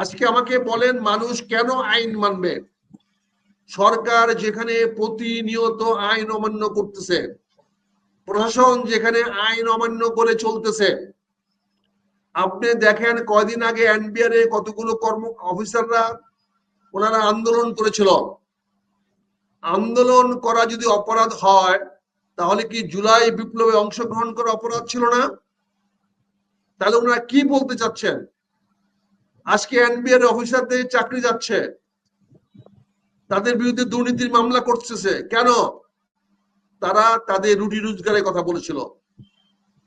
আজকে আমাকে বলেন মানুষ কেন আইন মানবে? সরকার যেখানে প্রতিনিয়ত আইন অমান্য করতেছে, প্রশাসন যেখানে আইন অমান্য করে চলতেছে, আপনি দেখেন কয়দিন আগে এনবিআর এ কতগুলো কর্ম অফিসাররা ওনারা আন্দোলন করেছিল। আন্দোলন করা যদি অপরাধ হয়, তাহলে কি জুলাই বিপ্লবে অংশগ্রহণ করা অপরাধ ছিল না? তাহলে ওনারা কি বলতে চাচ্ছেন? আজকে এনবিআর অফিসারদের চাকরি যাচ্ছে। তাদের বিরুদ্ধে দুর্নীতির মামলা করতেছে। কেন? তারা তাদের রুটি রোজগারের কথা বলেছিল।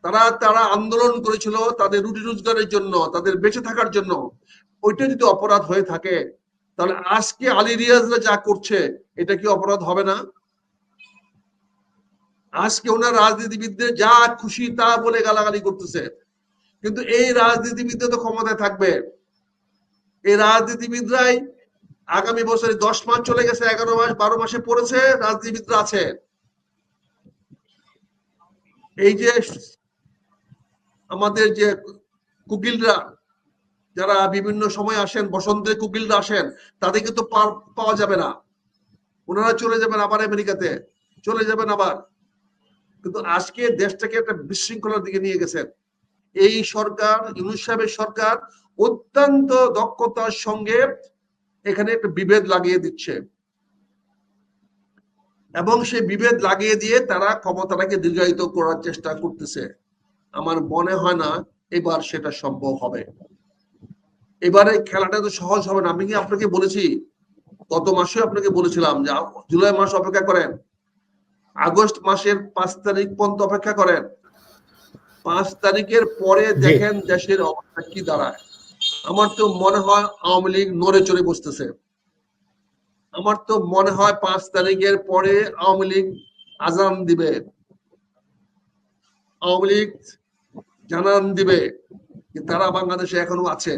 তারা তারা আন্দোলন করেছিল তাদের রুটি রোজগারের জন্য, তাদের বেঁচে থাকার জন্য। ওইটা যদি অপরাধ হয়ে থাকে, তাহলে আজকে আলী রিয়াজরা যা করছে, এটা কি অপরাধ হবে না? আজকে ওনার রাজনীতিবিদদের যা খুশি তা বলে গালাগালি করতেছে। কিন্তু এই রাজনীতিবিদরা তো ক্ষমতায় থাকবে। এই রাজনীতিবিদরাই আগামী বছরে দশ মাস চলে গেছে, এগারো মাস, বারো মাসে পড়েছে, রাজনীতিবিদরা আছে। এই যে আমাদের যে কুকিলরা, যারা বিভিন্ন সময় আসেন, বসন্তের কুকিলরা আসেন তাদের কিন্তু পাওয়া যাবে না। ওনারা চলে যাবেন আবার আমেরিকাতে, চলে যাবেন আবার। কিন্তু আজকে দেশটাকে একটা বিশৃঙ্খলার দিকে নিয়ে গেছেন। এই সরকার, ইউনুস সাহেবের সরকার অত্যন্ত দক্ষতার সঙ্গে এখানে একটা বিভেদ লাগিয়ে দিচ্ছে। এবং সেই বিভেদ লাগিয়ে দিয়ে তারা ক্ষমতাটাকে দীর্ঘায়িত করার চেষ্টা করতেছে। আমার মনে হয় না এবার সেটা সম্ভব হবে। এবারে খেলাটা তো সহজ হবে না। আমি কি আপনাকে বলেছি? গত মাসে আপনাকে বলেছিলাম যে জুলাই মাস অপেক্ষা করেন। আগস্ট মাসের পাঁচ তারিখ পর্যন্ত অপেক্ষা করেন। পাঁচ তারিখের পরে দেখেন দেশের অবস্থা কি দাঁড়ায়। আমার তো মনে হয় আওয়ামী লীগ নড়ে চড়ে বসতেছে। আমার তো মনে হয় পাঁচ তারিখের পরে আওয়ামী লীগ আজান দিবে। আওয়ামী লীগ জানান দিবে যে তারা বাংলাদেশে এখনও আছে।